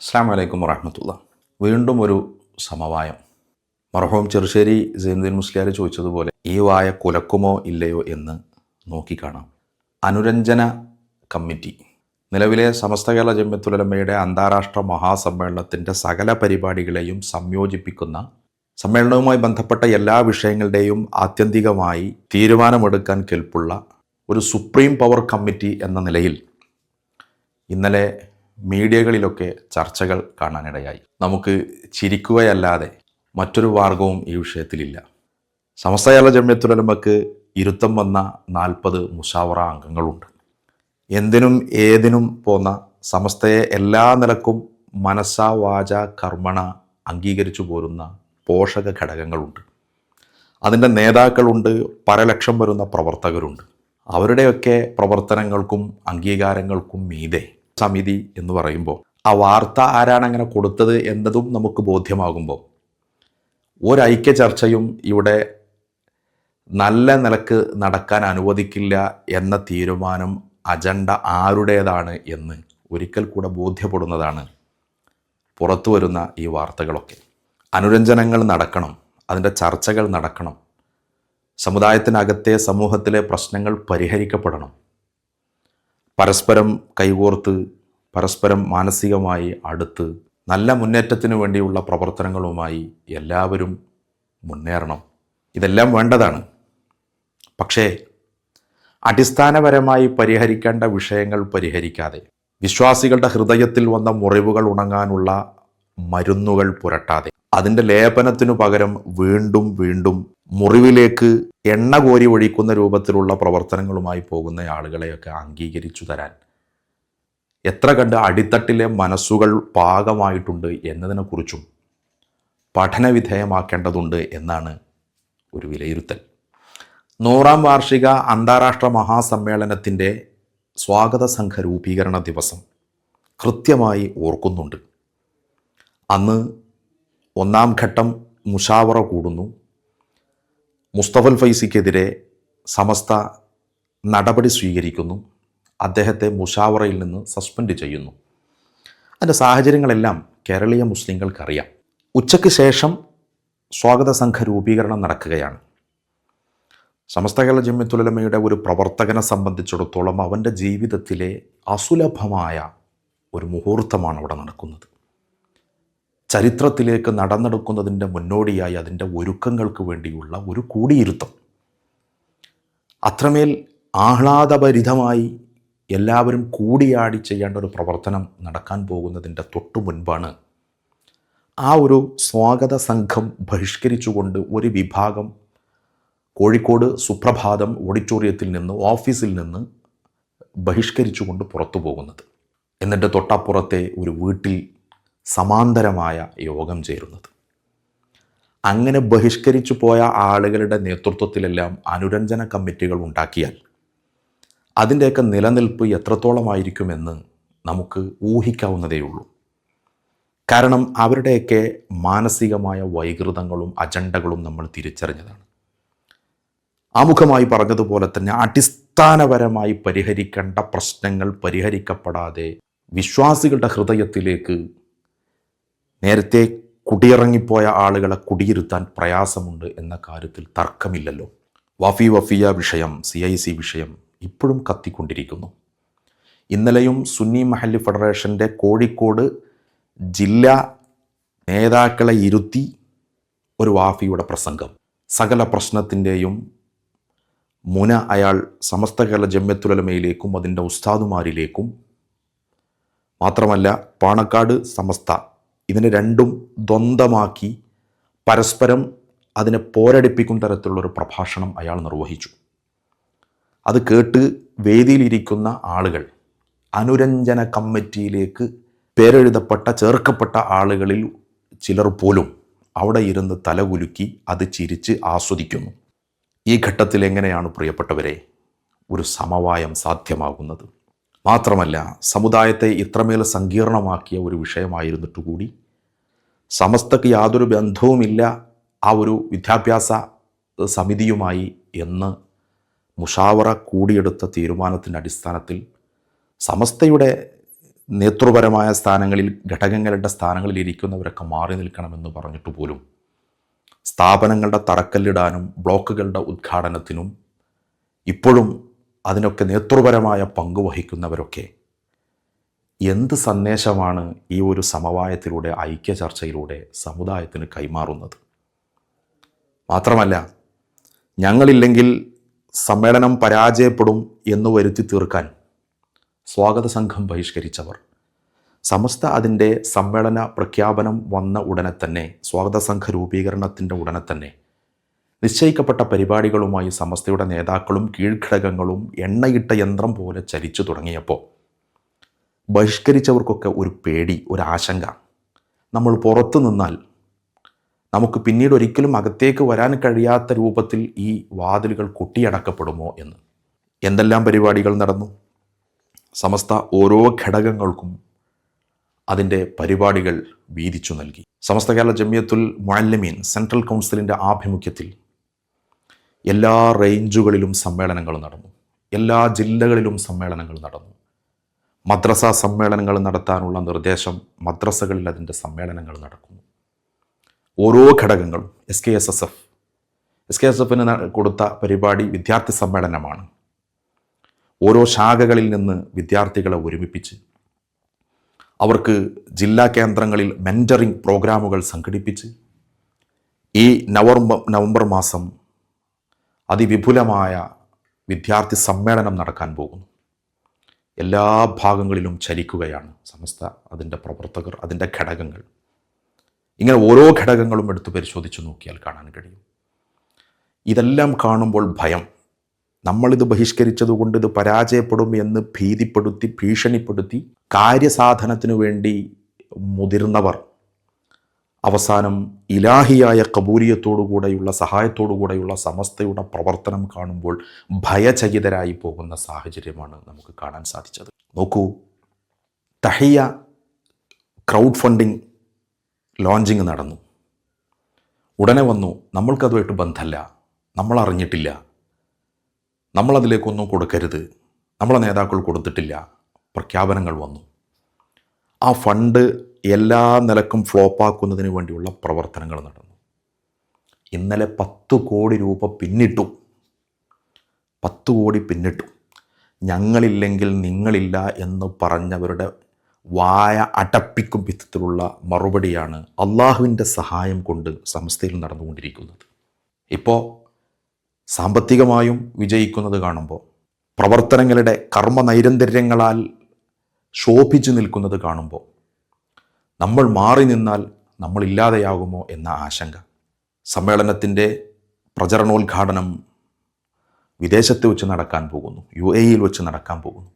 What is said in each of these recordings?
അസ്സാം വലൈക്കും വറഹമത്തുള്ള. വീണ്ടും ഒരു സമവായം. മർഹൂം ചെറുശ്ശേരി സൈനുദ്ദീൻ മുസ്ലിയാർ ചോദിച്ചതുപോലെ ഈ വായ കുലക്കുമോ ഇല്ലയോ എന്ന് നോക്കിക്കാണാം. അനുരഞ്ജന കമ്മിറ്റി. നിലവിലെ സമസ്ത കേരള ജമ്യത്തുലമയുടെ അന്താരാഷ്ട്ര മഹാസമ്മേളനത്തിന്റെ സകല പരിപാടികളെയും സംയോജിപ്പിക്കുന്ന സമ്മേളനവുമായി ബന്ധപ്പെട്ട എല്ലാ വിഷയങ്ങളുടെയും ആത്യന്തികമായി തീരുമാനമെടുക്കാൻ കെൽപ്പുള്ള ഒരു സുപ്രീം പവർ കമ്മിറ്റി എന്ന നിലയിൽ ഇന്നലെ മീഡിയകളിലൊക്കെ ചർച്ചകൾ കാണാനിടയായി. നമുക്ക് ചിരിക്കുകയല്ലാതെ മറ്റൊരു മാർഗവും ഈ വിഷയത്തിലില്ല. സമസ്ത കേരള ജമ്യത്തുലമക്ക് ഇരുത്തം വന്ന നാൽപ്പത് മുഷാവറ അംഗങ്ങളുണ്ട്. എന്തിനും ഏതിനും പോന്ന സമസ്തയെ എല്ലാ നിലക്കും മനസ്സ വാച കർമ്മണ അംഗീകരിച്ചു പോരുന്ന പോഷക ഘടകങ്ങളുണ്ട്. അതിന്റെ നേതാക്കളുണ്ട് പരലക്ഷം വരുന്ന പ്രവർത്തകരുണ്ട്. അവരുടെയൊക്കെ പ്രവർത്തനങ്ങൾക്കും അംഗീകാരങ്ങൾക്കും മീതെ സമിതി എന്ന് പറയുമ്പോൾ ആ വാർത്ത ആരാണ് അങ്ങനെ കൊടുത്തത് എന്നതും നമുക്ക് ബോധ്യമാകുമ്പോൾ ഒരൈക്യ ചർച്ചയും ഇവിടെ നല്ല നിലയ്ക്ക് നടക്കാൻ അനുവദിക്കില്ല എന്ന തീരുമാനം അജണ്ട ആരുടേതാണ് എന്ന് ഒരിക്കൽ കൂടെ ബോധ്യപ്പെടുന്നതാണ് പുറത്തു വരുന്ന ഈ വാർത്തകളൊക്കെ. അനുരഞ്ജനങ്ങൾ നടക്കണം അതിന്റെ ചർച്ചകൾ നടക്കണം സമുദായത്തിനകത്തെ സമൂഹത്തിലെ പ്രശ്നങ്ങൾ പരിഹരിക്കപ്പെടണം. പരസ്പരം കൈകോർത്ത് പരസ്പരം മാനസികമായി അടുത്ത് നല്ല മുന്നേറ്റത്തിന് വേണ്ടിയുള്ള പ്രവർത്തനങ്ങളുമായി എല്ലാവരും മുന്നേറണം. ഇതെല്ലാം വേണ്ടതാണ്. പക്ഷേ അടിസ്ഥാനപരമായി പരിഹരിക്കേണ്ട വിഷയങ്ങൾ പരിഹരിക്കാതെ വിശ്വാസികളുടെ ഹൃദയത്തിൽ വന്ന മുറിവുകൾ ഉണങ്ങാനുള്ള മരുന്നുകൾ പുരട്ടാതെ അതിന്റെ ലേപനത്തിനു പകരം വീണ്ടും വീണ്ടും മുറിവിലേക്ക് എണ്ണ കോരി ഒഴിക്കുന്ന രൂപത്തിലുള്ള പ്രവർത്തനങ്ങളുമായി പോകുന്ന ആളുകളെയൊക്കെ അംഗീകരിച്ചു തരാൻ എത്ര കണ്ട് അടിത്തട്ടിലെ മനസ്സുകൾ പാകമായിട്ടുണ്ട് എന്നതിനെക്കുറിച്ചും പഠനവിധേയമാക്കേണ്ടതുണ്ട് എന്നാണ് ഒരു വിലയിരുത്തൽ. നൂറാം വാർഷിക അന്താരാഷ്ട്ര മഹാസമ്മേളനത്തിന്റെ സ്വാഗത സംഘ രൂപീകരണ ദിവസം കൃത്യമായി ഓർക്കുന്നുണ്ട്. അന്ന് ഒന്നാം ഘട്ടം മുഷാവറ കൂടുന്നു. മുസ്തഫൽ ഫൈസിക്കെതിരെ സമസ്ത നടപടി സ്വീകരിക്കുന്നു. അദ്ദേഹത്തെ മുഷാവറയിൽ നിന്ന് സസ്പെൻഡ് ചെയ്യുന്നു. അതിന്റെ സാഹചര്യങ്ങളെല്ലാം കേരളീയ മുസ്ലിങ്ങൾക്കറിയാം. ഉച്ചയ്ക്ക് ശേഷം സ്വാഗത സംഘ രൂപീകരണം നടക്കുകയാണ്. സമസ്ത കേരള ജമ്മിത്തുലമയുടെ ഒരു പ്രവർത്തകനെ സംബന്ധിച്ചിടത്തോളം അവന്റെ ജീവിതത്തിലെ അസുലഭമായ ഒരു മുഹൂർത്തമാണ് അവിടെ നടക്കുന്നത്. ചരിത്രത്തിലേക്ക് നടന്നെടുക്കുന്നതിന്റെ മുന്നോടിയായി അതിന്റെ ഒരുക്കങ്ങൾക്ക് വേണ്ടിയുള്ള ഒരു കൂടിയിരുത്തം. അത്രമേൽ ആഹ്ലാദഭരിതമായി എല്ലാവരും കൂടിയാടി ചെയ്യേണ്ട ഒരു പ്രവർത്തനം നടക്കാൻ പോകുന്നതിന്റെ തൊട്ടു മുൻപാണ് ആ ഒരു സ്വാഗത സംഘം ബഹിഷ്കരിച്ചുകൊണ്ട് ഒരു വിഭാഗം കോഴിക്കോട് സുപ്രഭാതം ഓഡിറ്റോറിയത്തിൽ നിന്ന് ഓഫീസിൽ നിന്ന് ബഹിഷ്കരിച്ചുകൊണ്ട് പുറത്തു പോകുന്നത്. എന്നിട്ട് തൊട്ടപ്പുറത്തെ ഒരു വീട്ടിൽ സമാന്തരമായ യോഗം ചേരുന്നത്. അങ്ങനെ ബഹിഷ്കരിച്ചു പോയ ആളുകളുടെ നേതൃത്വത്തിലെല്ലാം അനുരഞ്ജന കമ്മിറ്റികൾ ഉണ്ടാക്കിയാൽ അതിന്റെയൊക്കെ നിലനിൽപ്പ് എത്രത്തോളമായിരിക്കുമെന്ന് നമുക്ക് ഊഹിക്കാവുന്നതേയുള്ളൂ. കാരണം അവരുടെയൊക്കെ മാനസികമായ വൈകൃതങ്ങളും അജണ്ടകളും നമ്മൾ തിരിച്ചറിഞ്ഞതാണ്. ആമുഖമായി പറഞ്ഞതുപോലെ തന്നെ അടിസ്ഥാനപരമായി പരിഹരിക്കേണ്ട പ്രശ്നങ്ങൾ പരിഹരിക്കപ്പെടാതെ വിശ്വാസികളുടെ ഹൃദയത്തിലേക്ക് നേരത്തെ കുടിയിറങ്ങിപ്പോയ ആളുകളെ കുടിയിരുത്താൻ പ്രയാസമുണ്ട് എന്ന കാര്യത്തിൽ തർക്കമില്ലല്ലോ. വഫി വഫിയ വിഷയം സി വിഷയം ഇപ്പോഴും കത്തിക്കൊണ്ടിരിക്കുന്നു. ഇന്നലെയും സുന്നി മഹല്ലി ഫെഡറേഷന്റെ കോഴിക്കോട് ജില്ലാ നേതാക്കളെ ഇരുത്തി ഒരു വാഫിയുടെ പ്രസംഗം. സകല പ്രശ്നത്തിന്റെയും മുന അയാൾ സമസ്ത കേരള ജമ്യത്തുലമയിലേക്കും അതിന്റെ ഉസ്താദുമാരിലേക്കും. മാത്രമല്ല പാണക്കാട് സമസ്ത ഇതിനെ രണ്ടും ദ്വന്ദ്മാക്കി പരസ്പരം അതിനെ പോരടിപ്പിക്കും തരത്തിലുള്ളൊരു പ്രഭാഷണം അയാൾ നിർവഹിച്ചു. അത് കേട്ട് വേദിയിലിരിക്കുന്ന ആളുകൾ അനുരഞ്ജന കമ്മിറ്റിയിലേക്ക് പേരെഴുതപ്പെട്ട ചേർക്കപ്പെട്ട ആളുകളിൽ ചിലർ പോലും അവിടെ ഇരുന്ന് തലകുലുക്കി അത് ചിരിച്ച് ആസ്വദിക്കുന്നു. ഈ ഘട്ടത്തിൽ എങ്ങനെയാണ് പ്രിയപ്പെട്ടവരെ ഒരു സമവായം സാധ്യമാകുന്നത്? മാത്രമല്ല സമുദായത്തെ ഇത്രമേൽ സങ്കീർണമാക്കിയ ഒരു വിഷയമായിരുന്നിട്ട് കൂടി സമസ്തക്ക് യാതൊരു ബന്ധവുമില്ല ആ ഒരു വിദ്യാഭ്യാസ സമിതിയുമായി എന്ന് മുഷാവറ കൂടിയെടുത്ത തീരുമാനത്തിന്റെ അടിസ്ഥാനത്തിൽ സമസ്തയുടെ നേതൃപരമായ സ്ഥാനങ്ങളിൽ ഘടകങ്ങളുടെ സ്ഥാനങ്ങളിൽ ഇരിക്കുന്നവരൊക്കെ മാറി നിൽക്കണമെന്ന് പറഞ്ഞിട്ട് പോലും സ്ഥാപനങ്ങളുടെ തറക്കല്ലിടാനും ബ്ലോക്കുകളുടെ ഉദ്ഘാടനത്തിനും ഇപ്പോഴും അതിനൊക്കെ നേതൃപരമായ പങ്കുവഹിക്കുന്നവരൊക്കെ എന്ത് സന്ദേശമാണ് ഈ ഒരു സമവായത്തിലൂടെ ഐക്യ ചർച്ചയിലൂടെ സമുദായത്തിന് കൈമാറുന്നത്? മാത്രമല്ല ഞങ്ങളില്ലെങ്കിൽ സമ്മേളനം പരാജയപ്പെടും എന്ന് വരുത്തി തീർക്കാൻ സ്വാഗത സംഘം ബഹിഷ്കരിച്ചവർ. സമസ്ത അതിന്റെ സമ്മേളന പ്രഖ്യാപനം വന്ന ഉടനെ തന്നെ സ്വാഗത സംഘ രൂപീകരണത്തിന്റെ ഉടനെ തന്നെ നിശ്ചയിക്കപ്പെട്ട പരിപാടികളുമായി സമസ്തയുടെ നേതാക്കളും കീഴ്ഘടകങ്ങളും എണ്ണയിട്ട യന്ത്രം പോലെ ചലിച്ചു തുടങ്ങിയപ്പോൾ ബഹിഷ്കരിച്ചവർക്കൊക്കെ ഒരു പേടി ഒരു ആശങ്ക. നമ്മൾ പുറത്തു നിന്നാൽ നമുക്ക് പിന്നീട് ഒരിക്കലും അകത്തേക്ക് വരാൻ കഴിയാത്ത രൂപത്തിൽ ഈ വാതിലുകൾ കൊട്ടിയടക്കപ്പെടുമോ എന്ന്. എന്തെല്ലാം പരിപാടികൾ നടന്നു? സമസ്ത ഓരോ ഘടകങ്ങൾക്കും അതിന്റെ പരിപാടികൾ വീതിച്ചു നൽകി. സമസ്ത കേരള ജമിയത്തുൽ മുഅല്ലമീൻ സെൻട്രൽ കൗൺസിലിന്റെ ആഭിമുഖ്യത്തിൽ എല്ലാ റേഞ്ചുകളിലും സമ്മേളനങ്ങൾ നടന്നു. എല്ലാ ജില്ലകളിലും സമ്മേളനങ്ങൾ നടന്നു. മദ്രസ സമ്മേളനങ്ങൾ നടത്താനുള്ള നിർദ്ദേശം മദ്രസകളിൽ അതിന്റെ സമ്മേളനങ്ങൾ നടക്കുന്നു. ഓരോ ഘടകങ്ങളും S K S S F S K S എഫിന് കൊടുത്ത പരിപാടി വിദ്യാർത്ഥി സമ്മേളനമാണ്. ഓരോ ശാഖകളിൽ നിന്ന് വിദ്യാർത്ഥികളെ ഒരുമിപ്പിച്ച് അവർക്ക് ജില്ലാ കേന്ദ്രങ്ങളിൽ മെന്ററിംഗ് പ്രോഗ്രാമുകൾ സംഘടിപ്പിച്ച് ഈ നവംബർ നവംബർ മാസം അതിവിപുലമായ വിദ്യാർത്ഥി സമ്മേളനം നടക്കാൻ പോകുന്നു. എല്ലാ ഭാഗങ്ങളിലും ചലിക്കുകയാണ് സമസ്ത അതിന്റെ പ്രവർത്തകർ അതിന്റെ ഘടകങ്ങൾ. ഇങ്ങനെ ഓരോ ഘടകങ്ങളും എടുത്ത് പരിശോധിച്ച് നോക്കിയാൽ കാണാൻ കഴിയും. ഇതെല്ലാം കാണുമ്പോൾ ഭയം. നമ്മളിത് ബഹിഷ്കരിച്ചതുകൊണ്ട് ഇത് പരാജയപ്പെടും എന്ന് ഭീതിപ്പെടുത്തി ഭീഷണിപ്പെടുത്തി കാര്യസാധനത്തിനു വേണ്ടി മുതിർന്നവർ അവസാനം ഇലാഹിയായ കബൂലിയത്തോടുകൂടെയുള്ള സഹായത്തോടുകൂടെയുള്ള സമസ്തയുടെ പ്രവർത്തനം കാണുമ്പോൾ ഭയചകിതരായി പോകുന്ന സാഹചര്യമാണ് നമുക്ക് കാണാൻ സാധിച്ചത്. നോക്കൂ തഹിയ ക്രൗഡ് ഫണ്ടിങ് ലോഞ്ചിങ് നടന്നു. ഉടനെ വന്നു നമ്മൾക്കതുമായിട്ട് ബന്ധമല്ല നമ്മൾ അറിഞ്ഞിട്ടില്ല നമ്മളതിലേക്കൊന്നും കൊടുക്കരുത്. നമ്മളെ നേതാക്കൾ കൊടുത്തിട്ടില്ല. പ്രഖ്യാപനങ്ങൾ വന്നു. ആ ഫണ്ട് എല്ലാ നിലക്കും ഫ്ലോപ്പാക്കുന്നതിന് വേണ്ടിയുള്ള പ്രവർത്തനങ്ങൾ നടന്നു. ഇന്നലെ പത്ത് കോടി രൂപ പിന്നിട്ടു. പത്ത് കോടി പിന്നിട്ടു. ഞങ്ങളില്ലെങ്കിൽ നിങ്ങളില്ല എന്ന് പറഞ്ഞവരുടെ വായ അടപ്പിക്കും വിധത്തിലുള്ള മറുപടിയാണ് അള്ളാഹുവിന്റെ സഹായം കൊണ്ട് സംസ്ഥയിൽ നടന്നുകൊണ്ടിരിക്കുന്നത്. ഇപ്പോൾ സാമ്പത്തികമായും വിജയിക്കുന്നത് കാണുമ്പോൾ പ്രവർത്തനങ്ങളുടെ കർമ്മ നൈരന്തര്യങ്ങളാൽ ശോഭിച്ചു നിൽക്കുന്നത് കാണുമ്പോൾ നമ്മൾ മാറി നിന്നാൽ നമ്മൾ ഇല്ലാതെയാകുമോ എന്ന ആശങ്ക. സമ്മേളനത്തിന്റെ പ്രചരണോദ്ഘാടനം വിദേശത്ത് വെച്ച് നടക്കാൻ പോകുന്നു യു എയിൽ വെച്ച് നടക്കാൻ പോകുന്നു.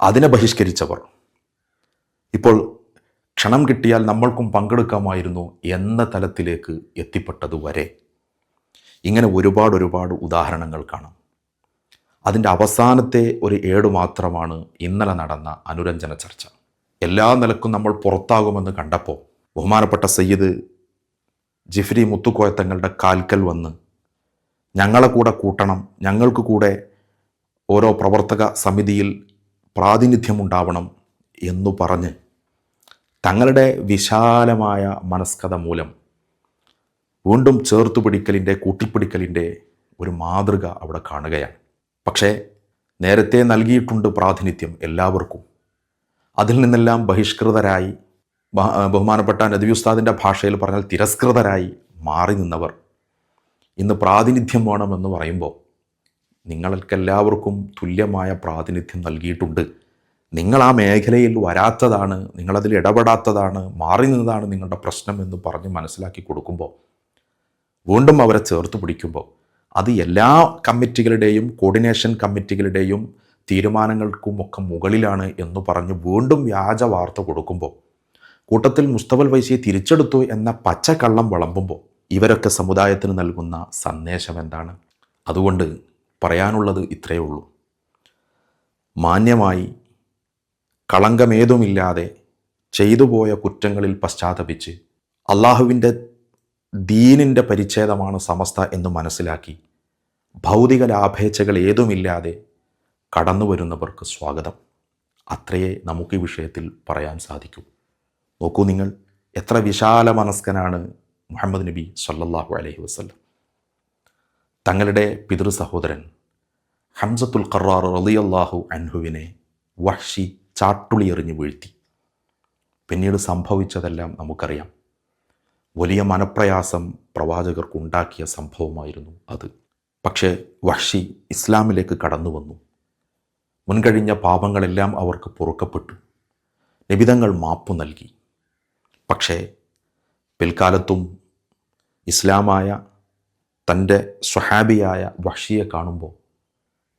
അതിനെ ബഹിഷ്കരിച്ചവർ ഇപ്പോൾ ക്ഷണം കിട്ടിയാൽ നമ്മൾക്കും പങ്കെടുക്കാമായിരുന്നു എന്ന തലത്തിലേക്ക് എത്തിപ്പെട്ടതുവരെ ഇങ്ങനെ ഒരുപാട് ഒരുപാട് ഉദാഹരണങ്ങൾ കാണാം. അതിന്റെ അവസാനത്തെ ഒരു ഏട് മാത്രമാണ് ഇന്നലെ നടന്ന അനുരഞ്ജന ചർച്ച. എല്ലാ നിലക്കും നമ്മൾ പുറത്താകുമെന്ന് കണ്ടപ്പോൾ ബഹുമാനപ്പെട്ട സയ്യിദ് ജിഫ്രി മുത്തുക്കോയത്തങ്ങളുടെ കാൽക്കൽ വന്ന് ഞങ്ങളെ കൂടെ കൂട്ടണം ഞങ്ങൾക്ക് കൂടെ ഓരോ പ്രവർത്തക സമിതിയിൽ പ്രാതിനിധ്യമുണ്ടാവണം എന്നു പറഞ്ഞ് തങ്ങളുടെ വിശാലമായ മനസ്കഥ മൂലം വീണ്ടും ചേർത്തു പിടിക്കലിന്റെ കൂട്ടിപ്പിടിക്കലിന്റെ ഒരു മാതൃക അവിടെ കാണുകയാണ്. പക്ഷേ നേരത്തെ നൽകിയിട്ടുണ്ട് പ്രാതിനിധ്യം എല്ലാവർക്കും. അതിൽ നിന്നെല്ലാം ബഹിഷ്കൃതരായി ബഹ- ബഹുമാനപ്പെട്ട നദവി ഉസ്താദിന്റെ ഭാഷയിൽ പറഞ്ഞാൽ തിരസ്കൃതരായി മാറി നിന്നവർ. ഇന്ന് പ്രാതിനിധ്യം വേണമെന്ന് പറയുമ്പോൾ നിങ്ങൾക്കെല്ലാവർക്കും തുല്യമായ പ്രാതിനിധ്യം നൽകിയിട്ടുണ്ട്. നിങ്ങൾ ആ മേഖലയിൽ വരാത്തതാണ് നിങ്ങളതിൽ ഇടപെടാത്തതാണ് മാറി നിന്നതാണ് നിങ്ങളുടെ പ്രശ്നം എന്ന് പറഞ്ഞ് മനസ്സിലാക്കി കൊടുക്കുമ്പോൾ വീണ്ടും അവരെ ചേർത്ത് പിടിക്കുമ്പോൾ അത് എല്ലാ കമ്മിറ്റികളുടെയും കോർഡിനേഷൻ കമ്മിറ്റികളുടെയും തീരുമാനങ്ങൾക്കും ഒക്കെ മുകളിലാണ് എന്ന് പറഞ്ഞ് വീണ്ടും വ്യാജ വാർത്ത കൊടുക്കുമ്പോൾ കൂട്ടത്തിൽ മുസ്തഫൽ വൈസിയെ തിരിച്ചെടുത്തു എന്ന പച്ചക്കള്ളം വിളമ്പുമ്പോൾ ഇവരൊക്കെ സമുദായത്തിന് നൽകുന്ന സന്ദേശം എന്താണ്? അതുകൊണ്ട് പറയാനുള്ളത് ഇത്രയേ ഉള്ളൂ. മാന്യമായി കളങ്കമേതുമില്ലാതെ ചെയ്തു പോയ കുറ്റങ്ങളിൽ പശ്ചാത്തപിച്ച് അള്ളാഹുവിന്റെ ദീനിന്റെ പരിച്ഛേദമാണ് സമസ്ത എന്ന് മനസ്സിലാക്കി ഭൗതിക ലാഭേച്ഛകൾ ഏതുമില്ലാതെ കടന്നു വരുന്നവർക്ക് സ്വാഗതം. അത്രയേ നമുക്ക് ഈ വിഷയത്തിൽ പറയാൻ സാധിക്കൂ. നോക്കൂ നിങ്ങൾ എത്ര വിശാല മനസ്കനാണ് മുഹമ്മദ് നബി സല്ലാഹു അലഹി വസല്ലം. തങ്ങളുടെ പിതൃ സഹോദരൻ ഹംസത്തുൽ ഖറാർ റലിയല്ലാഹു അൻഹുവിനെ വഹ്ഷി ചാട്ടുളി എറിഞ്ഞ് വീഴ്ത്തി. പിന്നീട് സംഭവിച്ചതെല്ലാം നമുക്കറിയാം. വലിയ മനപ്രയാസം പ്രവാചകർക്കുണ്ടാക്കിയ സംഭവമായിരുന്നു അത്. പക്ഷേ വഷി ഇസ്ലാമിലേക്ക് കടന്നു വന്നു. മുൻകഴിഞ്ഞ പാപങ്ങളെല്ലാം അവർക്ക് പൊറുക്കപ്പെട്ടു. നിബിതങ്ങൾ മാപ്പു നൽകി. പക്ഷേ പിൽക്കാലത്തും ഇസ്ലാമായ തന്റെ സ്വഹാബിയായ വഷിയെ കാണുമ്പോൾ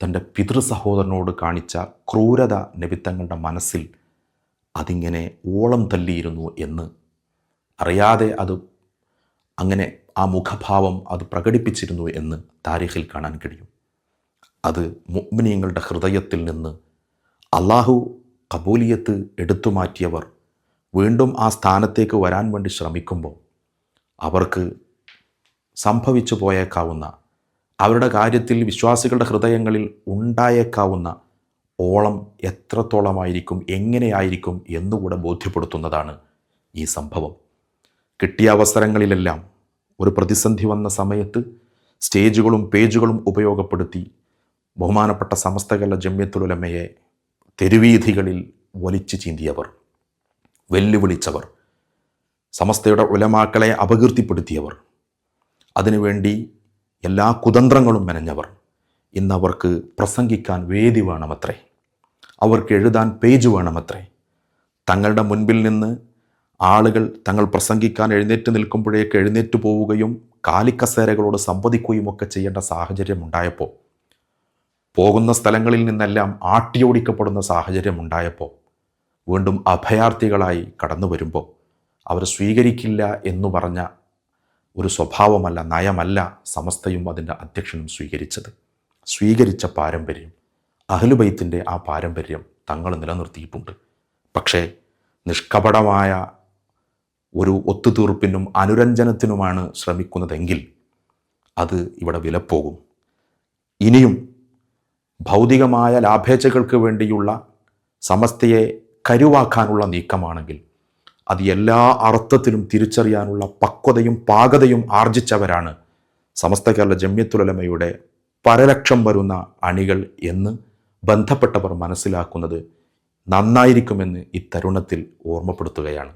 തന്റെ പിതൃ സഹോദരനോട് കാണിച്ച ക്രൂരത നബിത്തങ്ങളുടെ മനസ്സിൽ അതിങ്ങനെ ഓളം തല്ലിയിരുന്നു എന്ന്. അറിയാതെ അത് അങ്ങനെ ആ മുഖഭാവം അത് പ്രകടിപ്പിച്ചിരുന്നു എന്ന് താരിഖിൽ കാണാൻ കഴിയും. അത് മുഗ്മിനിയങ്ങളുടെ ഹൃദയത്തിൽ നിന്ന് അള്ളാഹു കബൂലിയത്ത് എടുത്തു മാറ്റിയവർ വീണ്ടും ആ സ്ഥാനത്തേക്ക് വരാൻ വേണ്ടി ശ്രമിക്കുമ്പോൾ അവർക്ക് സംഭവിച്ചു പോയേക്കാവുന്ന അവരുടെ കാര്യത്തിൽ വിശ്വാസികളുടെ ഹൃദയങ്ങളിൽ ഉണ്ടായേക്കാവുന്ന ഓളം എത്രത്തോളമായിരിക്കും എങ്ങനെയായിരിക്കും എന്നുകൂടെ ബോധ്യപ്പെടുത്തുന്നതാണ് ഈ സംഭവം. കിട്ടിയ അവസരങ്ങളിലെല്ലാം ഒരു പ്രതിസന്ധി വന്ന സമയത്ത് സ്റ്റേജുകളും പേജുകളും ഉപയോഗപ്പെടുത്തി ബഹുമാനപ്പെട്ട സമസ്തകല ജമ്യത്തുലമയെ തെരുവീഥികളിൽ വലിച്ചു ചീന്തിയവർ വെല്ലുവിളിച്ചവർ സമസ്തയുടെ ഉലമാക്കളെ അപകീർത്തിപ്പെടുത്തിയവർ. അതിനുവേണ്ടി എല്ലാ കുതന്ത്രങ്ങളും മെനഞ്ഞവർ. ഇന്നവർക്ക് പ്രസംഗിക്കാൻ വേദി വേണമത്രേ. അവർക്ക് എഴുതാൻ പേജ് വേണമത്രേ. തങ്ങളുടെ മുൻപിൽ നിന്ന് ആളുകൾ തങ്ങൾ പ്രസംഗിക്കാൻ എഴുന്നേറ്റ് നിൽക്കുമ്പോഴേക്ക് എഴുന്നേറ്റ് പോവുകയും കാലിക്കസേരകളോട് സംവദിക്കുകയും ഒക്കെ ചെയ്യേണ്ട സാഹചര്യം ഉണ്ടായപ്പോൾ പോകുന്ന സ്ഥലങ്ങളിൽ നിന്നെല്ലാം ആട്ടിയോടിക്കപ്പെടുന്ന സാഹചര്യം ഉണ്ടായപ്പോൾ വീണ്ടും അഭയാർത്ഥികളായി കടന്നു വരുമ്പോൾ അവർ സ്വീകരിക്കില്ല എന്ന് പറഞ്ഞ ഒരു സ്വഭാവമല്ല നയമല്ല സമസ്തയും അതിന്റെ അധ്യക്ഷനും സ്വീകരിച്ചത്. സ്വീകരിച്ച പാരമ്പര്യം അഹ്ലുബൈത്തിന്റെ ആ പാരമ്പര്യം തങ്ങൾ നിലനിർത്തിയിട്ടുണ്ട്. പക്ഷേ നിഷ്കപടമായ ഒരു ഒത്തുതീർപ്പിനും അനുരഞ്ജനത്തിനുമാണ് ശ്രമിക്കുന്നതെങ്കിൽ അത് ഇവിടെ വിലപ്പോകും. ഇനിയും ഭൗതികമായ ലാഭേച്ഛകൾക്ക് വേണ്ടിയുള്ള സമസ്തയെ കരുവാക്കാനുള്ള നീക്കമാണെങ്കിൽ അത് എല്ലാ അർത്ഥത്തിലും തിരിച്ചറിയാനുള്ള പക്വതയും പാകതയും ആർജിച്ചവരാണ് സമസ്ത കേരള ജമ്യത്തുലമയുടെ പരലക്ഷം വരുന്ന അണികൾ എന്ന് ബന്ധപ്പെട്ടവർ മനസ്സിലാക്കുന്നത് നന്നായിരിക്കുമെന്ന് ഈ തരുണത്തിൽ ഓർമ്മപ്പെടുത്തുകയാണ്.